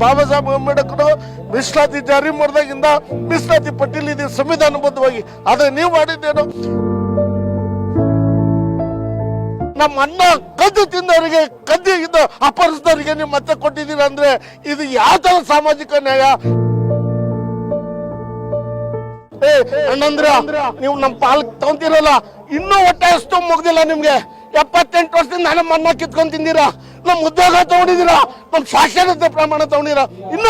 ಬಾಬಾ ಸಾಹೇಬ್ ಅಂಬೇಡ್ಕರ್ ಮೀಸಲಾತಿ ಜಾರಿ ಮಾಡಿದಾಗಿಂದ ಮೀಸಲಾತಿ ಪಟ್ಟಿಲ್ ಇದೆ ಸಂವಿಧಾನಬದ್ಧವಾಗಿ ಆದ್ರೆ ನೀವು ಮಾಡಿದ್ದೇನು? ನಮ್ಮ ಅನ್ನ ಕದ್ದು ತಿಂದವರಿಗೆ, ಕದ್ದು ಇದ್ದ ಅಪರಿಸಿದವರಿಗೆ ನೀವು ಮತ್ತೆ ಕೊಟ್ಟಿದ್ದೀರಾ ಅಂದ್ರೆ ಇದು ಯಾವ ತರ ಸಾಮಾಜಿಕ ನ್ಯಾಯ? ಏ, ಅಣ್ಣಂದ್ರ, ನೀವು ನಮ್ಮ ಪಾಲ್ ತಗೊಂತಿರಲ್ಲ, ಇನ್ನೂ ಒಟ್ಟಾಯಿಸ್ತು ಮುಗ್ದಿಲ್ಲ ನಿಮ್ಗೆ. ಎಪ್ಪತ್ತೆಂಟು ವರ್ಷದಿಂದ ನಮ್ಮ ಅನ್ನ ಕಿತ್ಕೊಂಡ್ ತಿಂದಿರಾ? ನಮ್ ಉದ್ಯೋಗ ತಗೊಂಡಿದ್ದೀರಾ? ನಮ್ ಸಾಕ್ಷರತೆ ಪ್ರಮಾಣ ತಗೊಂಡಿರಾ ಇನ್ನೂ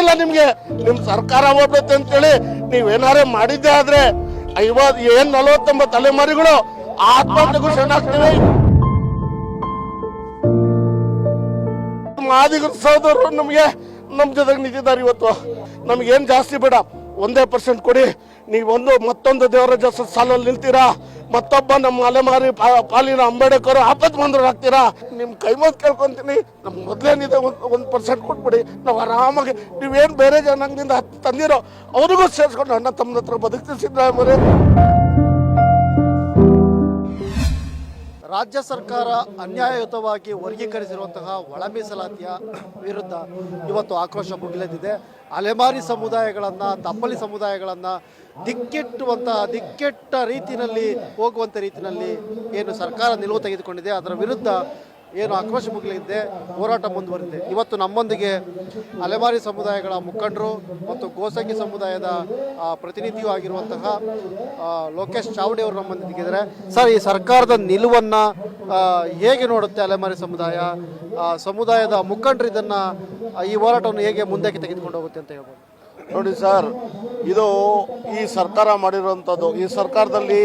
ಇಲ್ಲ ನಿಮ್ಗೆ. ನಿಮ್ ಸರ್ಕಾರ ಹೋಗ್ಬೇಕು ಅಂತೇಳಿ ನೀವೇನಾರೇ ಮಾಡಿದ್ದೆ ಆದ್ರೆ ಐವತ್, ಏನ್ ನಲವತ್ತೊಂಬತ್ತು ತಲೆಮಾರಿಗಳು ಆತ್ಮಹತ್ಯೆಗೂ ಶರಣಾಗ್ತವೆ. ಮಾದಿಗ ಸಹೋದರರು ನಮಗೆ ನಮ್ಮ ಜೊತೆಗೆ ನಿಂತಿದ್ದಾರೆ ಇವತ್ತು. ನಮ್ಗೇನು ಜಾಸ್ತಿ ಬೇಡ. ಒಂದೇ ಪರ್ಸೆಂಟ್ ಕೊಡಿ. ನೀವೊಂದು ಮತ್ತೊಂದು ದೇವರ ಜೊತೆ ಸಾಲಲ್ಲಿ ನಿಲ್ತೀರಾ ಮತ್ತೊಬ್ಬ ನಮ್ಮ ಅಲೆಮಾರಿ ಪಾಲಿನ ಅಂಬೇಡ್ಕರ್ ಆಪತ್ ಬಂದ್ರು ಹಾಕ್ತೀರಾ ನಿಮ್ಮ ಕೈ ಮುಗ್ದು ಕೇಳ್ಕೊಂತೀನಿ. ನಮ್ಗೆ ಮೊದಲೇನಿದೆ ಒಂದು ಒಂದು ಪರ್ಸೆಂಟ್ ಕೊಟ್ಬಿಡಿ. ನಾವು ಆರಾಮಾಗಿ, ನೀವೇನು ಬೇರೆ ಜನಾಂಗದಿಂದ ತಂದಿರೋ, ಅವ್ರಿಗೂ ಸೇರಿಸ್ಕೊಂಡು ಅಣ್ಣ ತಮ್ಮ ಹತ್ರ ಬದುಕ್ತಿಸಿದ್ರೆ ರಾಜ್ಯ ಸರ್ಕಾರ ಅನ್ಯಾಯಯುತವಾಗಿ ವರ್ಗೀಕರಿಸಿರುವಂತಹ ಒಳ ಮೀಸಲಾತಿಯ ವಿರುದ್ಧ ಇವತ್ತು ಆಕ್ರೋಶ ಮುಗಿಲೆದಿದೆ ಅಲೆಮಾರಿ ಸಮುದಾಯಗಳನ್ನು, ತಪ್ಪಲಿ ಸಮುದಾಯಗಳನ್ನು ದಿಕ್ಕೆಟ್ಟುವಂಥ ದಿಕ್ಕೆಟ್ಟ ರೀತಿಯಲ್ಲಿ ಹೋಗುವಂಥ ರೀತಿಯಲ್ಲಿ ಏನು ಸರ್ಕಾರ ನಿಲುವು ತೆಗೆದುಕೊಂಡಿದೆ, ಅದರ ವಿರುದ್ಧ ಏನು ಆಕ್ರೋಶ ಮುಗಿಲಿದ್ದೆ ಹೋರಾಟ ಮುಂದುವರಿದೆ ಇವತ್ತು ನಮ್ಮೊಂದಿಗೆ ಅಲೆಮಾರಿ ಸಮುದಾಯಗಳ ಮುಖಂಡರು ಮತ್ತು ಗೋಸಂಗಿ ಸಮುದಾಯದ ಪ್ರತಿನಿಧಿಯೂ ಆಗಿರುವಂತಹ ಲೋಕೇಶ್ ಚಾವಡಿ ಅವರು ನಮ್ಮೊಂದಿಗಿದ್ದಾರೆ ಸರ್, ಈ ಸರ್ಕಾರದ ನಿಲುವನ್ನು ಹೇಗೆ ನೋಡುತ್ತೆ ಅಲೆಮಾರಿ ಸಮುದಾಯ? ಸಮುದಾಯದ ಮುಖಂಡರು ಇದನ್ನು, ಈ ಹೋರಾಟವನ್ನು ಹೇಗೆ ಮುಂದಕ್ಕೆ ತೆಗೆದುಕೊಂಡು ಹೋಗುತ್ತೆ ಅಂತ ಹೇಳ್ಬೋದು. ನೋಡಿ ಸರ್, ಇದು ಈ ಸರ್ಕಾರ ಮಾಡಿರುವಂಥದ್ದು, ಈ ಸರ್ಕಾರದಲ್ಲಿ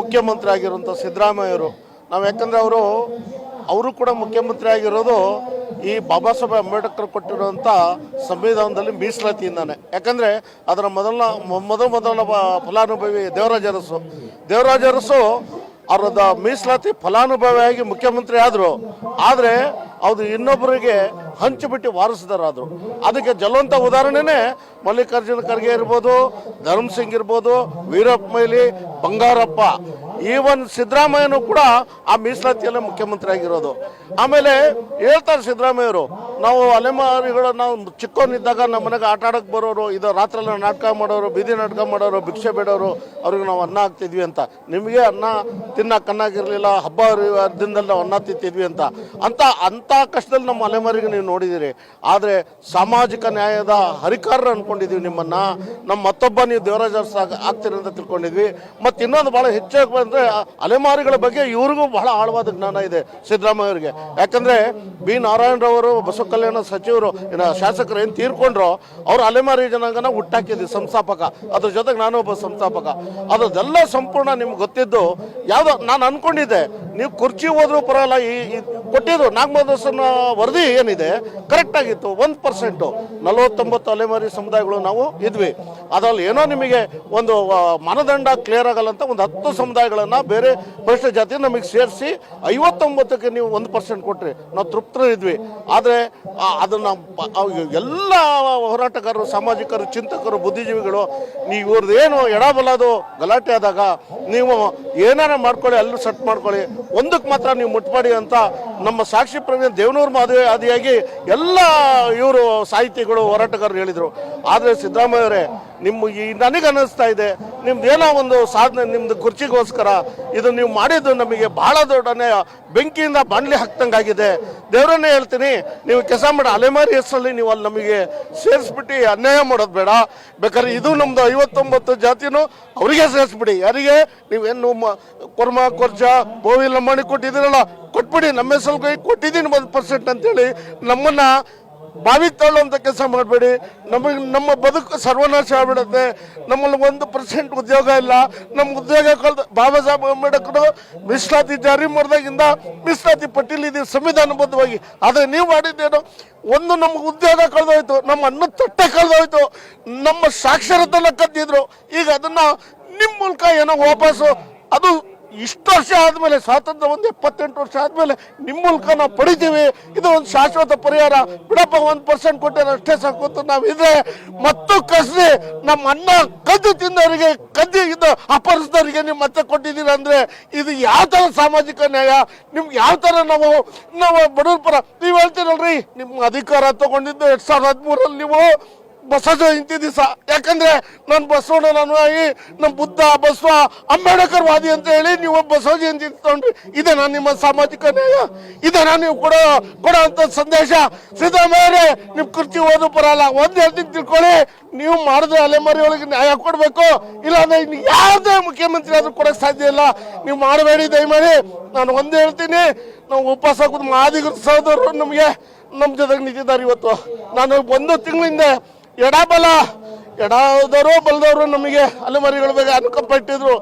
ಮುಖ್ಯಮಂತ್ರಿ ಆಗಿರುವಂಥ ಸಿದ್ದರಾಮಯ್ಯರು ನಾವು ಯಾಕಂದರೆ ಅವರು ಅವರು ಕೂಡ ಮುಖ್ಯಮಂತ್ರಿ ಆಗಿರೋದು ಈ ಬಾಬಾ ಸಾಹೇಬ್ ಅಂಬೇಡ್ಕರ್ ಕೊಟ್ಟಿರುವಂಥ ಸಂವಿಧಾನದಲ್ಲಿ ಮೀಸಲಾತಿಯಿಂದಾನೆ. ಯಾಕಂದರೆ ಅದರ ಮೊದಲ ಮೊದಲ ಮೊದಲ ಫಲಾನುಭವಿ ದೇವರಾಜ ಅರಸು. ದೇವರಾಜ ಅರಸು ಮೀಸಲಾತಿ ಫಲಾನುಭವಿಯಾಗಿ ಮುಖ್ಯಮಂತ್ರಿ ಆದರು. ಆದರೆ ಅದು ಇನ್ನೊಬ್ಬರಿಗೆ ಹಂಚಿಬಿಟ್ಟು ವಾರಿಸಿದಾರಾದರು. ಅದಕ್ಕೆ ಜಲವಂತ ಉದಾಹರಣೆನೇ ಮಲ್ಲಿಕಾರ್ಜುನ ಖರ್ಗೆ ಇರ್ಬೋದು ಧರ್ಮಸಿಂಗ್ ಇರ್ಬೋದು, ವೀರಪ್ಪ ಮೈಲಿ ಬಂಗಾರಪ್ಪ. ಈವನ್ ಸಿದ್ದರಾಮಯ್ಯನು ಕೂಡ ಆ ಮೀಸಲಾತಿಯಲ್ಲೇ ಮುಖ್ಯಮಂತ್ರಿ ಆಗಿರೋದು ಆಮೇಲೆ ಹೇಳ್ತಾರೆ ಸಿದ್ದರಾಮಯ್ಯರು ನಾವು ಅಲೆಮಾರಿಗಳು ನಾವು ಚಿಕ್ಕವನಿದ್ದಾಗ ನಮ್ಮ ಮನೆಗೆ ಆಟ ಆಡೋಕ್ಕೆ ಬರೋರು, ಇದು ರಾತ್ರೆಲ್ಲ ನಾಟಕ ಮಾಡೋರು, ಬೀದಿ ನಾಟಕ ಮಾಡೋರು, ಭಿಕ್ಷೆ ಬೇಡೋರು, ಅವ್ರಿಗೆ ನಾವು ಅನ್ನ ಹಾಕ್ತಿದ್ವಿ ಅಂತ. ನಿಮಗೆ ಅನ್ನ ತಿನ್ನಕ್ಕೆ ಕಣ್ಣಾಗಿರಲಿಲ್ಲ, ಹಬ್ಬ ದಿನದಲ್ಲಿ ನಾವು ಅನ್ನ ತಿಂತಿದ್ವಿ ಅಂತ. ಅಂತ ಅಂಥ ಕಷ್ಟದಲ್ಲಿ ನಮ್ಮ ಅಲೆಮಾರಿಗೆ ನೀವು ನೋಡಿದ್ದೀರಿ ಆದರೆ ಸಾಮಾಜಿಕ ನ್ಯಾಯದ ಹರಿಕಾರರು ಅಂದ್ಕೊಂಡಿದ್ದೀವಿ ನಿಮ್ಮನ್ನು. ನಮ್ಮ ಮತ್ತೊಬ್ಬ ನೀವು ದೇವರಾಜ ಆಗ್ತೀರಿ ಅಂತ ತಿಳ್ಕೊಂಡಿದ್ವಿ. ಮತ್ತು ಇನ್ನೊಂದು ಭಾಳ ಹೆಚ್ಚಾಗಿ ಬಂದರೆ ಅಲೆಮಾರಿಗಳ ಬಗ್ಗೆ ಇವ್ರಿಗೂ ಬಹಳ ಆಳವಾದ ಜ್ಞಾನ ಇದೆ ಸಿದ್ದರಾಮಯ್ಯ ಅವರಿಗೆ. ಯಾಕಂದರೆ ಬಿ. ನಾರಾಯಣರವರು ಬಸವ ಕಲ್ಯಾಣ ಸಚಿವರು ಶಾಸಕರು ಏನು ತೀರ್ಕೊಂಡ್ರು ಅವರು ಅಲೆಮಾರಿ ಜನಾಂಗನ ಹುಟ್ಟಾಕಿದ್ವಿ, ಸಂಸ್ಥಾಪಕ. ಅದ್ರ ಜೊತೆಗೆ ನಾನು ಒಬ್ಬ ಸಂಸ್ಥಾಪಕ. ಅದೆಲ್ಲ ಸಂಪೂರ್ಣ ನಿಮ್ಗೆ ಗೊತ್ತಿದ್ದು, ಯಾವುದೋ ನಾನು ಅನ್ಕೊಂಡಿದ್ದೆ, ನೀವು ಕುರ್ಚಿ ಹೋದ್ರೂ ಪರವಾಗಿಲ್ಲ, ಈ ಕೊಟ್ಟಿದ್ದು ನಾಗಮಹದೇವನ ವರದಿ ಏನಿದೆ ಕರೆಕ್ಟ್ ಆಗಿತ್ತು, ಒಂದು ಪರ್ಸೆಂಟು ನಲವತ್ತೊಂಬತ್ತು ಅಲೆಮಾರಿ ಸಮುದಾಯಗಳು ನಾವು ಇದ್ವಿ. ಅದ್ರಲ್ಲಿ ಏನೋ ನಿಮಗೆ ಒಂದು ಮಾನದಂಡ ಕ್ಲಿಯರ್ ಆಗಲ್ಲ ಅಂತ ಒಂದು ಹತ್ತು ಸಮುದಾಯಗಳನ್ನು ಬೇರೆ ಪರಿಶಿಷ್ಟ ಜಾತಿ ನಮಗೆ ಸೇರಿಸಿ ಐವತ್ತೊಂಬತ್ತಕ್ಕೆ ನೀವು ಒಂದು ಪರ್ಸೆಂಟ್ ಕೊಟ್ರಿ, ನಾವು ತೃಪ್ತರಿದ್ವಿ. ಆದರೆ ಅದನ್ನು ಎಲ್ಲ ಹೋರಾಟಗಾರರು, ಸಾಮಾಜಿಕರು, ಚಿಂತಕರು, ಬುದ್ಧಿಜೀವಿಗಳು, ನೀವು ಇವ್ರದ್ದು ಏನು ಎಡಬಲದು ಗಲಾಟೆ ಆದಾಗ ನೀವು ಏನಾರ ಮಾಡ್ಕೊಳ್ಳಿ, ಅಲ್ಲೂ ಸೆಟ್ ಮಾಡ್ಕೊಳ್ಳಿ. ಒಂದಕ್ಕೆ ಮಾತ್ರ ನೀವು ಮುಟ್ಪಾಡಿ ಅಂತ ನಮ್ಮ ಸಾಕ್ಷಿ ಪ್ರವೀಣ್ ದೇವನೂರು ಮಾದುವೆ ಆದಿಯಾಗಿ ಎಲ್ಲ ಇವರು ಸಾಹಿತಿಗಳು, ಹೋರಾಟಗಾರರು ಹೇಳಿದರು. ಆದರೆ ಸಿದ್ದರಾಮಯ್ಯ ಅವರೇ ನಿಮ್ಮ ಈ ನನಗೆ ಅನ್ನಿಸ್ತಾ ಇದೆ. ನಿಮ್ದು ಏನೋ ಒಂದು ಸಾಧನೆ, ನಿಮ್ದು ಕುರ್ಚಿಗೋಸ್ಕರ ಇದು ನೀವು ಮಾಡಿದ್ದು ನಮಗೆ ಬಹಳ ದೊಡ್ಡನೆ ಬೆಂಕಿಯಿಂದ ಬಾಣಲಿ ಹಾಕ್ದಂಗಾಗಿದೆ. ದೇವರನ್ನೇ ಹೇಳ್ತೀನಿ, ನೀವು ಕೆಲಸ ಮಾಡಿ, ಅಲೆಮಾರಿ ಹೆಸರಲ್ಲಿ ನೀವು ಅಲ್ಲಿ ನಮಗೆ ಸೇರಿಸ್ಬಿಟ್ಟು ಅನ್ಯಾಯ ಮಾಡೋದು ಬೇಡ. ಬೇಕಾದ್ರೆ ಇದು ನಮ್ದು ಐವತ್ತೊಂಬತ್ತು ಜಾತಿನೂ ಅವರಿಗೆ ಸೇರಿಸ್ಬಿಡಿ. ಯಾರಿಗೆ? ನೀವೇನು ಕೊರ್ಮ, ಕೊರ್ಜ, ಬೋವಿ, ಲಂಬಾಣಿ ಕೊಟ್ಟಿದ್ದೀರಲ್ಲ, ಕೊಟ್ಬಿಡಿ. ನಮ್ಮ ಹೆಸರು ಕೊಟ್ಟಿದ್ದೀನಿ ಒಂದು ಪರ್ಸೆಂಟ್ ಅಂತೇಳಿ ನಮ್ಮನ್ನ ಬಾವಿ ತಳ್ಳುವಂಥ ಕೆಲಸ ಮಾಡಬೇಡಿ. ನಮಗೆ ನಮ್ಮ ಬದುಕು ಸರ್ವನಾಶ ಆಗ್ಬಿಡುತ್ತೆ. ನಮ್ಮಲ್ಲಿ ಒಂದು ಪರ್ಸೆಂಟ್ ಉದ್ಯೋಗ ಇಲ್ಲ. ನಮ್ಮ ಉದ್ಯೋಗ ಕಳೆದ ಬಾಬಾ ಸಾಹೇಬ್ ಅಂಬೇಡ್ಕರ್ ಮೀಸಲಾತಿ ಜಾರಿ ಮಾಡಿದಾಗಿಂದ ಮೀಸಲಾತಿ ಪಟ್ಟಿಲಿ ಸಂವಿಧಾನ ಸಂವಿಧಾನಬದ್ಧವಾಗಿ. ಆದರೆ ನೀವು ಮಾಡಿದ್ದೇನು? ಒಂದು ನಮ್ಗೆ ಉದ್ಯೋಗ ಕಳೆದೋಯ್ತು, ನಮ್ಮ ಅನ್ನ ತಟ್ಟೆ ಕಳೆದೋಯ್ತು, ನಮ್ಮ ಸಾಕ್ಷರತೆನ ಕದ್ದಿದ್ರು. ಈಗ ಅದನ್ನ ನಿಮ್ಮ ಮೂಲಕ ಏನೋ ವಾಪಸ್ಸು. ಅದು ಇಷ್ಟು ವರ್ಷ ಆದ್ಮೇಲೆ, ಸ್ವಾತಂತ್ರ್ಯ ಒಂದು ಎಪ್ಪತ್ತೆಂಟು ವರ್ಷ ಆದ್ಮೇಲೆ ನಿಮ್ಮ ಮೂಲಕ ನಾವು ಪಡಿತೀವಿ. ಇದು ಒಂದು ಶಾಶ್ವತ ಪರಿಹಾರ. ಬಿಡಪ್ಪ, ಒಂದು ಪರ್ಸೆಂಟ್ ಕೊಟ್ಟರೆ ಅಷ್ಟೇ ಸಾಕು ಅಂತ ನಾವು ಇದ್ರೆ, ಮತ್ತು ಕಸ್ರಿ ನಮ್ಮ ಅನ್ನ ಕದ್ದು ತಿಂದವರಿಗೆ, ಕದ್ದು ಇದು ಅಪರಿಸಿದವರಿಗೆ ನೀವು ಮತ್ತೆ ಕೊಟ್ಟಿದ್ದೀರಾ ಅಂದ್ರೆ ಇದು ಯಾವ ತರ ಸಾಮಾಜಿಕ ನ್ಯಾಯ? ನಿಮ್ಗೆ ಯಾವ ತರ ನಾವು ನಾವು ಬಡವ್ರ ಪರ, ನೀವು ಹೇಳ್ತೀರಲ್ರಿ ನಿಮ್ಮ ಅಧಿಕಾರ ತಗೊಂಡಿದ್ದು ಎರಡ್ ಸಾವಿರದ ಹದಿಮೂರಲ್ಲಿ ನೀವು. ಬಸವ ಇಂತಿ ದಿವಸ. ಯಾಕಂದ್ರೆ ನಾನು ಬಸವಣ್ಣನ ಈ ನಮ್ಮ ಬುದ್ಧ, ಬಸವ, ಅಂಬೇಡ್ಕರ್ ವಾದಿ ಅಂತ ಹೇಳಿ ನೀವು ಬಸವ ಜಯಂತಿ ತಗೊಂಡ್ರಿ. ಇದೆ ನಾನು ನಿಮ್ಮ ಸಾಮಾಜಿಕ ನ್ಯಾಯ. ಇದೆ ನಾನು ನೀವು ಕೊಡೋ ಕೊಡೋ ಅಂತ ಸಂದೇಶ. ಸಿದ್ದರಾಮಯ್ಯ ನಿಮ್ ಕುರ್ಚಿ ಓದು ಬರಲ್ಲ. ಒಂದ್ ಹೇಳ್ತೀನಿ ತಿಳ್ಕೊಳ್ಳಿ. ನೀವು ಮಾಡಿದ್ರೆ ಅಲೆಮಾರಿ ಒಳಗೆ ನ್ಯಾಯ ಕೊಡ್ಬೇಕು. ಇಲ್ಲಾಂದ್ರೆ ಇನ್ನು ಯಾವುದೇ ಮುಖ್ಯಮಂತ್ರಿ ಆದ್ರೂ ಕೊಡಕ್ ಸಾಧ್ಯ ಇಲ್ಲ. ನೀವು ಮಾಡಬೇಡಿ, ದಯಮಾಡಿ. ನಾನು ಒಂದೇ ಹೇಳ್ತೀನಿ. ನಾವು ಉಪವಾಸ ಕೂತ್ ಮಾದಿಗರು ಸಹೋದರರು ನಮಗೆ ನಮ್ಮ ಜೊತೆಗೆ ನಿಂತಿದ್ದಾರೆ ಇವತ್ತು. ನಾನು ಒಂದು ತಿಂಗಳಿಂದ ಎಡಬಲ ಎಡದವರು ಬಲದವರು ನಮಗೆ ಅಲೆಮಾರಿಗಳ ಬಗ್ಗೆ ಅನುಕಂಪಿಟ್ಟಿದ್ರು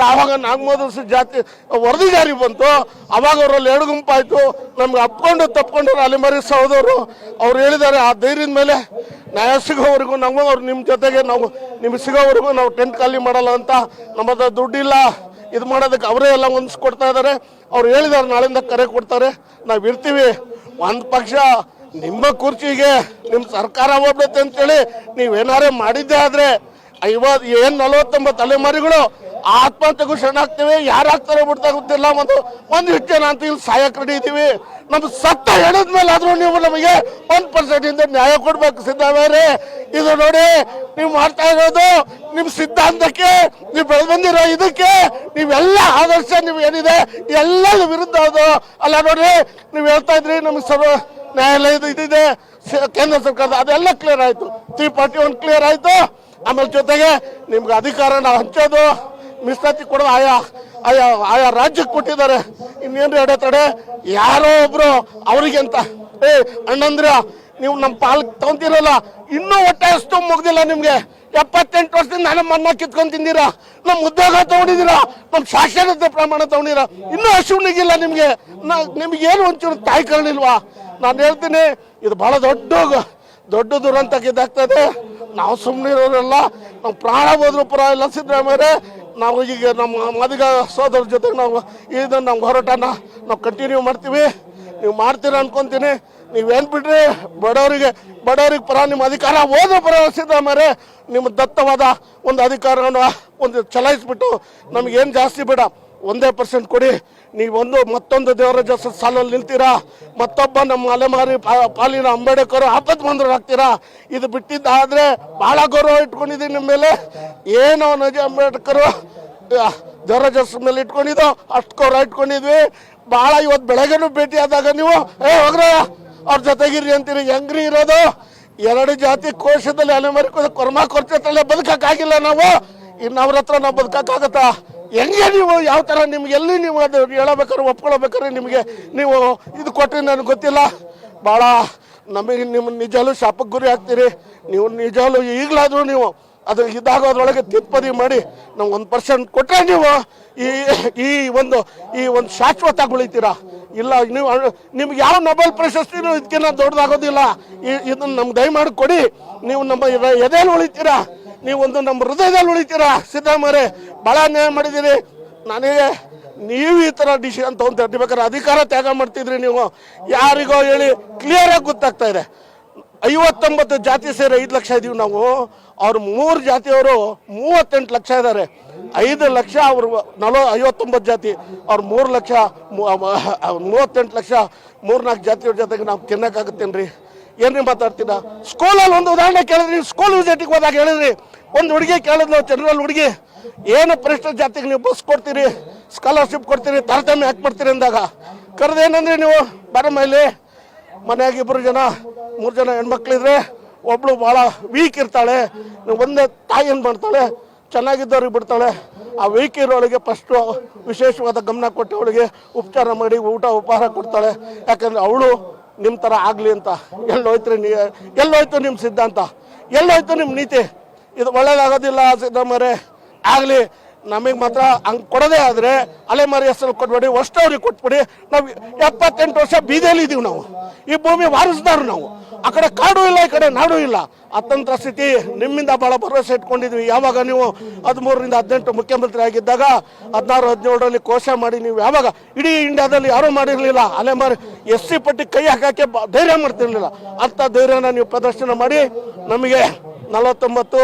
ಯಾವಾಗ ನಾಗಮೋದರ್ಸ ಜಾತಿ ವರದಿ ಜಾರಿ ಬಂತು, ಅವಾಗ ಅವರಲ್ಲಿ ಎರಡು ಗುಂಪಾಯಿತು. ನಮ್ಗೆ ಅಪ್ಕೊಂಡು ತಪ್ಕೊಂಡು ಅಲೆಮಾರಿ ಸಹೋದವರು ಅವ್ರು ಹೇಳಿದ್ದಾರೆ, ಆ ಧೈರ್ಯದ ಮೇಲೆ ನ್ಯಾಯ ಸಿಗೋವರೆಗೂ ನಾವು ಅವ್ರು ನಿಮ್ಮ ಜೊತೆಗೆ ನಾವು, ನಿಮ್ಗೆ ಸಿಗೋವರೆಗೂ ನಾವು ಟೆಂಟ್ ಖಾಲಿ ಮಾಡಲ್ಲ ಅಂತ ನಮ್ಮದ ದುಡ್ಡಿಲ್ಲ. ಇದು ಮಾಡೋದಕ್ಕೆ ಅವರೇ ಎಲ್ಲ ಹೊಂದಿಸ್ಕೊಡ್ತಾ ಇದ್ದಾರೆ. ಅವ್ರು ಹೇಳಿದ್ದಾರೆ, ನಾಳೆಯಿಂದ ಕರೆ ಕೊಡ್ತಾರೆ. ನಾವು ಇರ್ತೀವಿ ಒಂದು ಪಕ್ಷ ನಿಮ್ಮ ಕುರ್ಚಿಗೆ ನಿಮ್ಮ ಸರ್ಕಾರ ಹೋಗ್ಬಿಡುತ್ತೆ ಅಂತೇಳಿ ನೀವೇನಾರೇ ಮಾಡಿದ್ದೆ ಆದರೆ ಐವತ್ ಏನ್ ನಲವತ್ತೊಂಬತ್ತು ತಲೆಮಾರಿಗಳು ಆತ್ಮಹತ್ಯೆಗೂ ಶರಣಾಗ್ತೇವೆ. ಯಾರು ಬಿಡ್ತಾಗುತ್ತಿಲ್ಲ ಬಿಡ್ತಾ ಗೊತ್ತಿಲ್ಲ. ಒಂದು ಒಂದಿಷ್ಟು ಜನ ಅಂತ ಇಲ್ಲಿ ಸಾಯಕ್ ರೆಡಿ ಇದೀವಿ. ನಮ್ ಸತ್ತ ಹೇಳಿದ್ಮೇಲೆ ಮೇಲೆ ಆದ್ರೂ ನೀವು ನಮಗೆ ಒನ್ ಪರ್ಸೆಂಟ್ ಇಂದ ನ್ಯಾಯ ಕೊಡ್ಬೇಕು ಸಿದ್ದರಾಮಯ್ಯರೇ. ಇದು ನೋಡಿ, ನೀವು ಮಾಡ್ತಾ ಇರೋದು ನಿಮ್ ಸಿದ್ಧಾಂತಕ್ಕೆ, ನೀವು ಬೆಳೆದು ಬಂದಿರೋ ಇದಕ್ಕೆ, ನೀವೆಲ್ಲ ಆದರ್ಶ, ನೀವು ಏನಿದೆ ಎಲ್ಲದ ವಿರುದ್ಧ ಅದು. ಅಲ್ಲ ನೋಡ್ರಿ ನೀವು ಹೇಳ್ತಾ ಇದ್ರಿ, ನಮ್ಗೆ ಸರ್ವ ನ್ಯಾಯಾಲಯದ ಇದಿದೆ. ಕೇಂದ್ರ ಸರ್ಕಾರದ ಅದೆಲ್ಲ ಕ್ಲಿಯರ್ ಆಯ್ತು. ತ್ರೀ ಫಾರ್ಟಿ ಒನ್ ಕ್ಲಿಯರ್ ಆಯ್ತು. ಆಮೇಲೆ ಜೊತೆಗೆ ನಿಮ್ಗೆ ಅಧಿಕಾರನ ಹಂಚೋದು. ಮೀಸಲಾತಿ ಕೊಡೋದು ಆಯಾ ಆಯಾ ಆಯಾ ರಾಜ್ಯಕ್ಕೆ ಕೊಟ್ಟಿದ್ದಾರೆ. ಇನ್ನೇನು ಎಡೆ ತಡೆ? ಯಾರೋ ಒಬ್ರು ಅವ್ರಿಗೆ ಅಂತ. ಏ, ಅಣ್ಣಂದ್ರ, ನೀವು ನಮ್ಮ ಪಾಲ್ ತಗೊಂತಿರಲ್ಲ, ಇನ್ನೂ ಹೊಟ್ಟೆ ಅಷ್ಟು ಮುಗ್ದಿಲ್ಲ ನಿಮ್ಗೆ. ಎಪ್ಪತ್ತೆಂಟು ವರ್ಷದಿಂದ ನಮ್ಮ ಮನ್ನ ಕಿತ್ಕೊಂಡ್ ತಿಂದಿರಾ. ನಮ್ಮ ಉದ್ಯೋಗ ತಗೊಂಡಿದ್ದೀರಾ ನಮ್ಮ ಸಾಕ್ಷರತೆ ಪ್ರಮಾಣ ತಗೊಂಡಿರಾ. ಇನ್ನೂ ಅಶುಣಿಗಿಲ್ಲ ನಿಮ್ಗೆ. ನಾ ನಿಮ್ಗೆ ಏನು ಒಂಚೂರು ತಾಯಿ ಕರಣಿಲ್ವಾ ನಾನು ಹೇಳ್ತೀನಿ, ಇದು ಬಹಳ ದೊಡ್ಡ ದೊಡ್ಡ ದುರಂತಕ್ಕೆ ಇದಾಗ್ತದೆ ನಾವು ಸುಮ್ಮನೆ ಇರೋರೆಲ್ಲ ನಾವು ಪ್ರಾಣ ಹೋದ್ರು ಪುರ ಇಲ್ಲ ಸಿದ್ದರಾಮಯ್ಯರೇ. ನಾವು ಈಗ ನಮ್ಮ ಮದಿಗ ಸೋದರ ಜೊತೆಗೆ ನಾವು ಇದನ್ನ ನಮ್ಮ ಹೋರಾಟನ ನಾವು ಕಂಟಿನ್ಯೂ ಮಾಡ್ತೀವಿ. ನೀವು ಮಾಡ್ತೀರಾ ಅನ್ಕೊಂತೀನಿ. ನೀವೇನು ಬಿಡ್ರಿ, ಬಡವರಿಗೆ ಬಡವರಿಗೆ ಪರ, ನಿಮ್ಮ ಅಧಿಕಾರ ಹೋದ್ರು ಪರ ಸಿದ್ದರಾಮಯ್ಯರೇ. ನಿಮ್ಮ ದತ್ತವಾದ ಒಂದು ಅಧಿಕಾರವನ್ನು ಒಂದು ಚಲಾಯಿಸ್ಬಿಟ್ಟು ನಮಗೇನು ಜಾಸ್ತಿ ಬೇಡ. ಒಂದೇ ಪರ್ಸೆಂಟ್ ಕೊಡಿ. ನೀವೊಂದು ಮತ್ತೊಂದು ದೇವರಾಜ ಸಾಲಲ್ಲಿ ನಿಲ್ತೀರಾ? ಮತ್ತೊಬ್ಬ ನಮ್ಮ ಅಲೆಮಾರಿ ಪಾಲಿನ ಅಂಬೇಡ್ಕರ್ ಆಪತ್ ಬಂದ್ರು ಹಾಕ್ತೀರಾ? ಇದು ಬಿಟ್ಟಿದ್ದಾದ್ರೆ ಬಹಳ ಗೌರವ ಇಟ್ಕೊಂಡಿದ್ದೀನಿ ನಿಮ್ಮ ಮೇಲೆ. ಏನೋ ನಜ ಅಂಬೇಡ್ಕರ್ ದೇವರಾಜ ಮೇಲೆ ಇಟ್ಕೊಂಡಿದ್ದು, ಅಷ್ಟು ಗೌರವ ಇಟ್ಕೊಂಡಿದ್ವಿ. ಬಹಳ ಇವತ್ತು ಬೆಳಗ್ಗೆನೂ ಭೇಟಿ ಆದಾಗ ನೀವು, ಏ ಹೋಗ್ರ ಅವ್ರ ಜೊತೆಗಿರಿ ಅಂತೀರಿ. ಹೆಂಗ್ರಿ ಇರೋದು? ಎರಡು ಜಾತಿ ಕೋಶದಲ್ಲಿ ಅಲೆಮಾರಿ ಕೊರ್ಮಾ ಕೊರ್ಚತ್ತಲ್ಲೇ ಬದುಕಕ್ಕಾಗಿಲ್ಲ ನಾವು. ಇನ್ನು ಅವ್ರ ಹತ್ರ ನಾವು ಬದುಕಕ್ಕಾಗತ್ತಾ? ಹೆಂಗೆ ನೀವು ಯಾವ ಥರ ನಿಮ್ಗೆ ಎಲ್ಲಿ ನೀವು ಅದು ಹೇಳಬೇಕಾದ್ರೆ ಒಪ್ಕೊಳ್ಬೇಕಾದ್ರೆ ನಿಮಗೆ ನೀವು ಇದು ಕೊಟ್ಟರೆ ನನಗೆ ಗೊತ್ತಿಲ್ಲ. ಭಾಳ ನಮಗೆ ನಿಮ್ಮ ನಿಜಾಲು ಶಾಪಕ್ಕೆ ಗುರಿ ಆಗ್ತೀರಿ. ನೀವು ನಿಜಾಲು ಈಗಲಾದರೂ ನೀವು ಅದು ಇದಾಗೋದ್ರೊಳಗೆ ತಿದ್ದುಪದಿ ಮಾಡಿ ನಮ್ಗೆ ಒಂದು ಪರ್ಸೆಂಟ್ ಕೊಟ್ಟರೆ ನೀವು ಈ ಈ ಒಂದು ಈ ಒಂದು ಶಾಶ್ವತ ಉಳಿತೀರಾ ಇಲ್ಲ, ನೀವು ನಿಮ್ಗೆ ಯಾವ ನೊಬೆಲ್ ಪ್ರಶಸ್ತಿನೂ ಇದಕ್ಕಿಂತ ದೊಡ್ಡದಾಗೋದಿಲ್ಲ. ಈ- ಇದನ್ನು ನಮ್ಗೆ ದಯಮಾಡಿ ಕೊಡಿ. ನೀವು ನಮ್ಮ ಎದೆ- ಎದೆಯಲ್ಲಿ ಉಳಿತೀರಾ? ನೀವು ಒಂದು ನಮ್ಮ ಹೃದಯದಲ್ಲಿ ಉಳಿತೀರಾ? ಸಿದ್ದರಾಮಯ್ಯ ಭಾಳ ಅನ್ಯಾಯ ಮಾಡಿದ್ದೀರಿ. ನನಗೆ ನೀವು ಈ ಥರ ಡಿಸಿಷನ್ ತೊಗೊಂತ ಅಧಿಕಾರ ತ್ಯಾಗ ಮಾಡ್ತಿದ್ರಿ ನೀವು. ಯಾರಿಗೋ ಹೇಳಿ ಕ್ಲಿಯರ್ ಆಗಿ ಗೊತ್ತಾಗ್ತಾ ಇದೆ. ಐವತ್ತೊಂಬತ್ತು ಜಾತಿ ಸೇರಿ ಐದು ಲಕ್ಷ ಇದೀವಿ ನಾವು. ಅವ್ರು ಮೂರು ಜಾತಿಯವರು ಮೂವತ್ತೆಂಟು ಲಕ್ಷ ಇದ್ದಾರೆ. ಐದು ಲಕ್ಷ ಅವರು ನಲವ ಐವತ್ತೊಂಬತ್ತು ಜಾತಿ. ಅವ್ರು ಮೂರು ಲಕ್ಷ ಮೂವತ್ತೆಂಟು ಲಕ್ಷ ಮೂರ್ನಾಲ್ಕು ಜಾತಿಯವ್ರ ಜೊತೆಗೆ ನಾವು ತಿನ್ನಕ್ಕಾಗುತ್ತೇನ್ರಿ? ಏನ್ರಿ ಮಾತಾಡ್ತೀರಾ? ಸ್ಕೂಲಲ್ಲಿ ಒಂದು ಉದಾಹರಣೆ ಕೇಳಿದ್ರಿ ಸ್ಕೂಲ್ ವಿಸಿಟಿಗೆ ಹೋದಾಗ ಹೇಳಿದ್ರಿ, ಒಂದು ಹುಡುಗಿ ಕೇಳಿದ್ಲು ಜನರಲ್ ಹುಡುಗಿ, ಏನು ಪರಿಷ್ಠ ಜಾತಿಗೆ ನೀವು ಬಸ್ ಕೊಡ್ತೀರಿ ಸ್ಕಾಲರ್ಶಿಪ್ ಕೊಡ್ತೀರಿ, ತಾರತಮ್ಯ ಯಾಕೆ ಮಾಡ್ತೀರಿ ಅಂದಾಗ ಕರೆದೇನಂದ್ರೆ ನೀವು, ಬರ ಮೇಲೆ, ಮನ್ಯಾಗ ಇಬ್ಬರು ಜನ, ಮೂರು ಜನ ಹೆಣ್ಮಕ್ಳಿದ್ರೆ, ಒಬ್ಳು ಭಾಳ ವೀಕ್ ಇರ್ತಾಳೆ ಒಂದೇ ತಾಯಿ ಏನು ಮಾಡ್ತಾಳೆ, ಚೆನ್ನಾಗಿದ್ದವ್ರಿಗೆ ಬಿಡ್ತಾಳೆ, ಆ ವೀಕ್ ಇರೋಳಿಗೆ ಫಸ್ಟು ವಿಶೇಷವಾದ ಗಮನ ಕೊಟ್ಟು ಅವಳಿಗೆ ಉಪಚಾರ ಮಾಡಿ, ಊಟ, ಉಪಹಾರ ಕೊಡ್ತಾಳೆ, ಯಾಕಂದ್ರೆ ಅವಳು ನಿಮ್ಮ ಥರ ಆಗಲಿ ಅಂತ. ಎಲ್ಲೋಯ್ತ್ರಿ ನೀ, ಎಲ್ಲೋಯ್ತು ನಿಮ್ಮ ಸಿದ್ಧಾಂತ. ಎಲ್ಲೋಯ್ತು ನಿಮ್ಮ ನೀತಿ. ಇದು ಒಳ್ಳೇದಾಗೋದಿಲ್ಲ ಸಿದ್ದರಾಮರೇ. ಆಗಲಿ, ನಮಗೆ ಮಾತ್ರ ಹಂಗೆ ಕೊಡೋದೇ ಆದರೆ ಅಲೆಮಾರಿ ಹೆಸರು ಕೊಟ್ಬಿಡಿ ಅಷ್ಟು ಅವ್ರಿಗೆ ಕೊಟ್ಬಿಡಿ. ನಾವು ಎಪ್ಪತ್ತೆಂಟು ವರ್ಷ ಬೀದಿಯಲ್ಲಿ ಇದ್ದೀವಿ ನಾವು. ಈ ಭೂಮಿ ವಾರಿಸ್ದಾರು ನಾವು. ಆ ಕಡೆ ಕಾಡು ಇಲ್ಲ, ಈ ಕಡೆ ನಾಡು ಇಲ್ಲ. ಅತಂತ್ರ ಸ್ಥಿತಿ, ನಿಮ್ಮಿಂದ ಬಹಳ ಭರವಸೆ ಇಟ್ಕೊಂಡಿದ್ವಿ. ಯಾವಾಗ ನೀವು ಹದಿಮೂರರಿಂದ ಹದಿನೆಂಟು ಮುಖ್ಯಮಂತ್ರಿ ಆಗಿದ್ದಾಗ, ಹದಿನಾರು, ಹದಿನೇಳರಲ್ಲಿ ಕೋಶ ಮಾಡಿ ನೀವು ಯಾವಾಗ ಇಡೀ ಇಂಡಿಯಾದಲ್ಲಿ ಯಾರೂ ಮಾಡಿರಲಿಲ್ಲ. ಅಲೆಮಾರಿ ಎಸ್ ಸಿ ಪಟ್ಟಿ ಕೈ ಹಾಕಕ್ಕೆ ಧೈರ್ಯ ಮಾಡ್ತಿರಲಿಲ್ಲ. ಅಂಥ ಧೈರ್ಯನ ನೀವು ಪ್ರದರ್ಶನ ಮಾಡಿ, ನಮಗೆ ನಲವತ್ತೊಂಬತ್ತು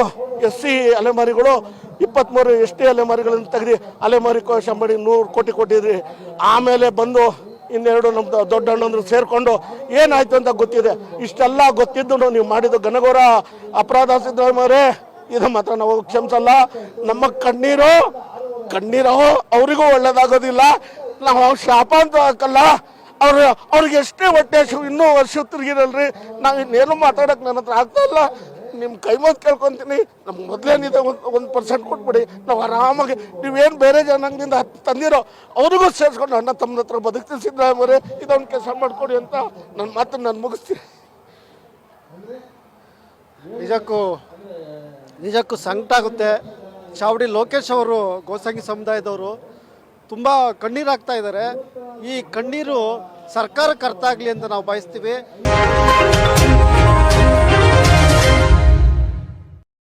ಎಸ್ ಸಿ ಅಲೆಮಾರಿಗಳು ಇಪ್ಪತ್ತ್ಮೂರು ಎಸ್ ಅಲೆಮಾರಿಗಳನ್ನು ತೆಗೆದು ಅಲೆಮಾರಿ ಕೋಶ ಮಾಡಿ ನೂರು ಕೋಟಿ ಕೊಟ್ಟಿದ್ರಿ ಆಮೇಲೆ ಬಂದು ಇನ್ನೆರಡು ನಮ್ಮ ದೊಡ್ಡ ಅಣ್ಣಂದ್ರು ಸೇರ್ಕೊಂಡು ಏನಾಯ್ತು ಅಂತ ಗೊತ್ತಿದೆ. ಇಷ್ಟೆಲ್ಲ ಗೊತ್ತಿದ್ದು ನೀವು ಮಾಡಿದ ಘನಘೋರ ಅಪರಾಧ ಸಿದ್ದರಾಮರೇ ಇದು ಮಾತ್ರ ನಾವು ಕ್ಷಮಿಸಲ್ಲ. ನಮ್ಮ ಕಣ್ಣೀರು ಕಣ್ಣೀರು ಅವರಿಗೂ ಒಳ್ಳೇದಾಗೋದಿಲ್ಲ. ನಾವು ಶಾಪ ಅಂತ ಹಾಕಲ್ಲ. ಅವ್ರು ಅವ್ರಿಗೆ ಎಷ್ಟೇ ಹೊಟ್ಟೆ ಇನ್ನೂ ವರ್ಷ ತಿರುಗಿರಲ್ರಿ. ನಾವು ಇನ್ನೇನು ಮಾತಾಡಕ್ಕೆ ನನ್ನ ಹತ್ರ ಆಗ್ತಾ ಇಲ್ಲ. ನಿಮ್ಮ ಕೈ ಮುಗ್ದು ಕೇಳ್ಕೊತೀನಿ. ನಮ್ಗೆ ಮೊದಲೇನಿದೆ ಒಂದು ಒಂದು ಪರ್ಸೆಂಟ್ ಕೊಟ್ಬಿಡಿ. ನಾವು ಆರಾಮಾಗಿ, ನೀವೇನು ಬೇರೆ ಜನಾಂಗದಿಂದ ಹತ್ತು ತಂದಿರೋ, ಅವ್ರಿಗೂ ಸೇರಿಸ್ಕೊಂಡು ಅಣ್ಣ ತಮ್ಮ ಹತ್ರ ಬದುಕ್ತೀನಿ ಸಿದ್ದರಾಮಯ್ಯ ಇದೊಂದು ಕೆಲಸ ಮಾಡಿಕೊಡಿ ಅಂತ ನನ್ನ ಮಾತನ್ನು ನಾನು ಮುಗಿಸ್ತೀನಿ. ನಿಜಕ್ಕೂ ನಿಜಕ್ಕೂ ಸಂಕಟ ಆಗುತ್ತೆ. ಚಾವಡಿ ಲೋಕೇಶ್ ಅವರು, ಗೋಸಂಗಿ ಸಮುದಾಯದವರು, ತುಂಬ ಕಣ್ಣೀರಾಗ್ತಾ ಇದ್ದಾರೆ ಈ ಕಣ್ಣೀರು ಸರ್ಕಾರಕ್ಕೆ ಅರ್ಥ ಆಗಲಿ ಅಂತ ನಾವು ಬಯಸ್ತೀವಿ.